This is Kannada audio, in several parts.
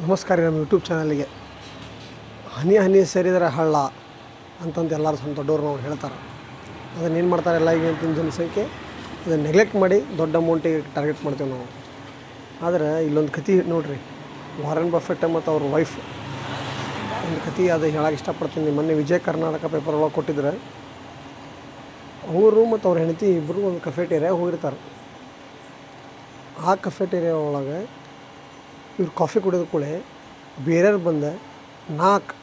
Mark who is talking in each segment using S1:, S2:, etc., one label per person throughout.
S1: ನಮಸ್ಕಾರ ನಮ್ಮ ಯೂಟ್ಯೂಬ್ ಚಾನಲಿಗೆ ಹನಿ ಹನಿ ಸೇರಿದರೆ ಹಳ್ಳ ಅಂತಂದು ಎಲ್ಲರೂ ಸಣ್ಣ ದೊಡ್ಡವ್ರು ನಾವು ಹೇಳ್ತಾರೆ. ಅದನ್ನು ಏನು ಮಾಡ್ತಾರೆ ಎಲ್ಲ ಈಗ ಅಂತ ಜನಸಂಖ್ಯೆ. ಅದನ್ನು ನೆಗ್ಲೆಕ್ಟ್ ಮಾಡಿ ದೊಡ್ಡ ಅಮೌಂಟಿಗೆ ಟಾರ್ಗೆಟ್ ಮಾಡ್ತೇವೆ ನಾವು. ಆದರೆ ಇಲ್ಲೊಂದು ಕತೆ ನೋಡ್ರಿ. ವಾರನ್ ಬಫೆಟ್ ಮತ್ತು ಅವ್ರ ವೈಫ್ ಒಂದು ಕತೆ ಅದು ಹೇಳಕ್ಕೆ ಇಷ್ಟಪಡ್ತೀನಿ. ಮೊನ್ನೆ ವಿಜಯ ಕರ್ನಾಟಕ ಪೇಪರ್ ಒಳಗೆ ಕೊಟ್ಟಿದ್ರೆ. ಅವರು ಮತ್ತು ಅವ್ರ ಹೆಂಡತಿ ಇಬ್ಬರು ಒಂದು ಕಫೆಟೇರಿಯಾಗ ಹೋಗಿರ್ತಾರೆ. ಆ ಕಫೆಟೇರಿಯಾ ಒಳಗೆ ಇವ್ರು ಕಾಫಿ ಕುಡಿದ ಕೂಡಲೇ ಬೇರೆಯವ್ರು ಬಂದ ನಾಲ್ಕು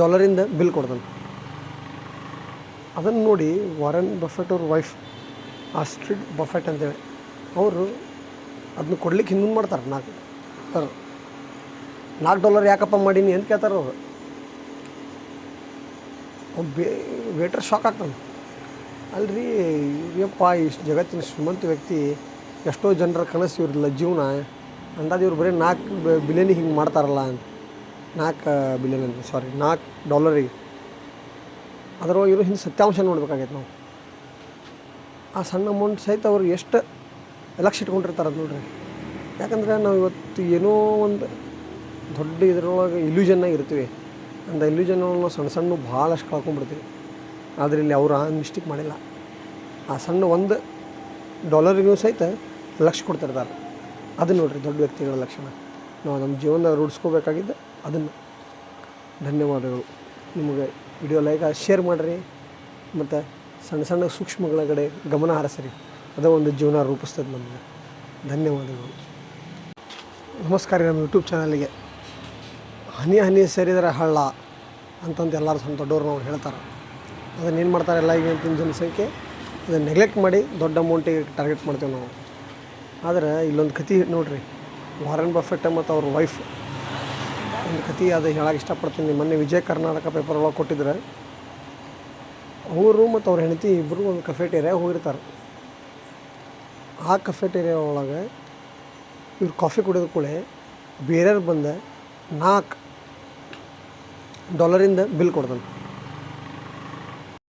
S1: ಡಾಲರಿಂದ ಬಿಲ್ ಕೊಡ್ತಾನೆ ಅದನ್ನು ನೋಡಿ ವಾರನ್ ಬಫೆಟ್ ಅವ್ರ ವೈಫ್, ಆಸ್ಟ್ರಿಡ್ ಬಫೆಟ್ ಅಂತೇಳಿ, ಅವರು ಅದನ್ನ ಕೊಡ್ಲಿಕ್ಕೆ ಹಿಂದೆ ಮಾಡ್ತಾರೆ ನಾಲ್ಕು ಸರ್ ನಾಲ್ಕು ಡಾಲರ್ ಯಾಕಪ್ಪ ಮಾಡೀನಿ ಅಂತ ಕೇಳ್ತಾರೆ ಅವರು. ಬೇ, ವೇಟ್ರ್ ಶಾಕ್ ಆಗ್ತಾನೆ. ಅಲ್ರಿ, ಯಪ್ಪ, ಇಷ್ಟು ಜಗತ್ತಿನ ಶ್ರೀಮಂತ ವ್ಯಕ್ತಿ ಎಷ್ಟೋ ಜನರ ಕನಸು ಇವ್ರಲ್ಲ ಜೀವನ ಅಂದಾಜು ಇವ್ರು ಬರೀ ನಾಲ್ಕು ಬಿಲಿಯನ್ ಹಿಂಗೆ ಮಾಡ್ತಾರಲ್ಲ ಅಂತ. ನಾಲ್ಕು ಬಿಲಿಯನ್ ಅಂತ ಸಾರಿ ನಾಲ್ಕು ಡಾಲರಿಗೆ ಅದರೊಳಗೆ ಇರೋ ಹಿಂದೆ ಸತ್ಯಾಂಶ ನೋಡ್ಬೇಕಾಗೈತೆ ನಾವು. ಆ ಸಣ್ಣ ಅಮೌಂಟ್ ಸಹಿತ ಅವ್ರು ಎಷ್ಟು ಲಕ್ಷ ಇಟ್ಕೊಂಡಿರ್ತಾರೆ ಅದು ನೋಡ್ರಿ. ಯಾಕಂದ್ರೆ ನಾವು ಇವತ್ತು ಏನೋ ಒಂದು ದೊಡ್ಡ ಇದರೊಳಗೆ ಇಲ್ಯೂಷನ್ನಾಗಿ ಇರ್ತೀವಿ. ಅಂದ ಇಲ್ಯೂಷನ್ ನಾವು ಸಣ್ಣ ಸಣ್ಣ ಭಾಳಷ್ಟು ಕಳ್ಕೊಂಡ್ಬಿಡ್ತೀವಿ ಆದರೆ ಇಲ್ಲಿ ಅವರು ಆ ಮಿಸ್ಟೇಕ್ ಮಾಡಿಲ್ಲ. ಆ ಸಣ್ಣ ಒಂದು ಡಾಲರಿಗೂ ಸಹಿತ ಲಕ್ಷ ಕೊಡ್ತಿರ್ತಾರೆ. ಅದು ನೋಡ್ರಿ, ದೊಡ್ಡ ವ್ಯಕ್ತಿಗಳ ಲಕ್ಷಣ. ನಾವು ನಮ್ಮ ಜೀವನ ರೂಢಿಸ್ಕೋಬೇಕಾಗಿದ್ದು ಅದನ್ನು. ಧನ್ಯವಾದಗಳು. ನಿಮಗೆ ವಿಡಿಯೋ ಲೈಕ್ ಶೇರ್ ಮಾಡಿರಿ. ಮತ್ತು ಸಣ್ಣ ಸಣ್ಣ ಸೂಕ್ಷ್ಮಗಳ ಕಡೆ ಗಮನ ಹರಿಸ್ರಿ. ಅದೇ ಒಂದು ಜೀವನ ರೂಪಿಸ್ತದೆ ನಮಗೆ. ಧನ್ಯವಾದಗಳು. ನಮಸ್ಕಾರ ನಮ್ಮ ಯೂಟ್ಯೂಬ್ ಚಾನಲಿಗೆ ಹನಿ ಹನಿ ಸೇರಿದರೆ ಹಳ್ಳ ಅಂತಂದು ಎಲ್ಲರೂ ಸಣ್ಣ ದೊಡ್ಡವ್ರು ನಾವು ಹೇಳ್ತಾರೆ. ಅದನ್ನು ಏನು ಮಾಡ್ತಾರೆ? ಎಲ್ಲ ಈಗಿನ ಜನಸಂಖ್ಯೆ ಅದನ್ನು ನೆಗ್ಲೆಕ್ಟ್ ಮಾಡಿ ದೊಡ್ಡ ಅಮೌಂಟಿಗೆ ಟಾರ್ಗೆಟ್ ಮಾಡ್ತೇವೆ ನಾವು. ಆದರೆ ಇಲ್ಲೊಂದು ಕತೆ ನೋಡ್ರಿ. ವಾರನ್ ಬಫೆಟ್ ಮತ್ತು ಅವ್ರ ವೈಫ್ ಒಂದು ಕತೆ ಅದು ಹೇಳಕ್ಕೆ ಇಷ್ಟಪಡ್ತೀನಿ. ಮೊನ್ನೆ ವಿಜಯ ಕರ್ನಾಟಕ ಪೇಪರ್ ಒಳಗೆ ಕೊಟ್ಟಿದ್ರೆ ಅವರು ಮತ್ತು ಅವ್ರ ಹೆಂಡತಿ ಇಬ್ಬರು ಒಂದು ಕಫೆಟೇರಿಯಾಗ ಹೋಗಿರ್ತಾರೆ. ಆ ಕಫೆಟೇರಿಯಾ ಒಳಗೆ ಇವ್ರು ಕಾಫಿ ಕುಡಿದ ಕೂಡಲೇ ಬೇರೆಯವ್ರು ಬಂದ ನಾಲ್ಕು ಡಾಲರಿಂದ ಬಿಲ್ ಕೊಡ್ತಾನೆ.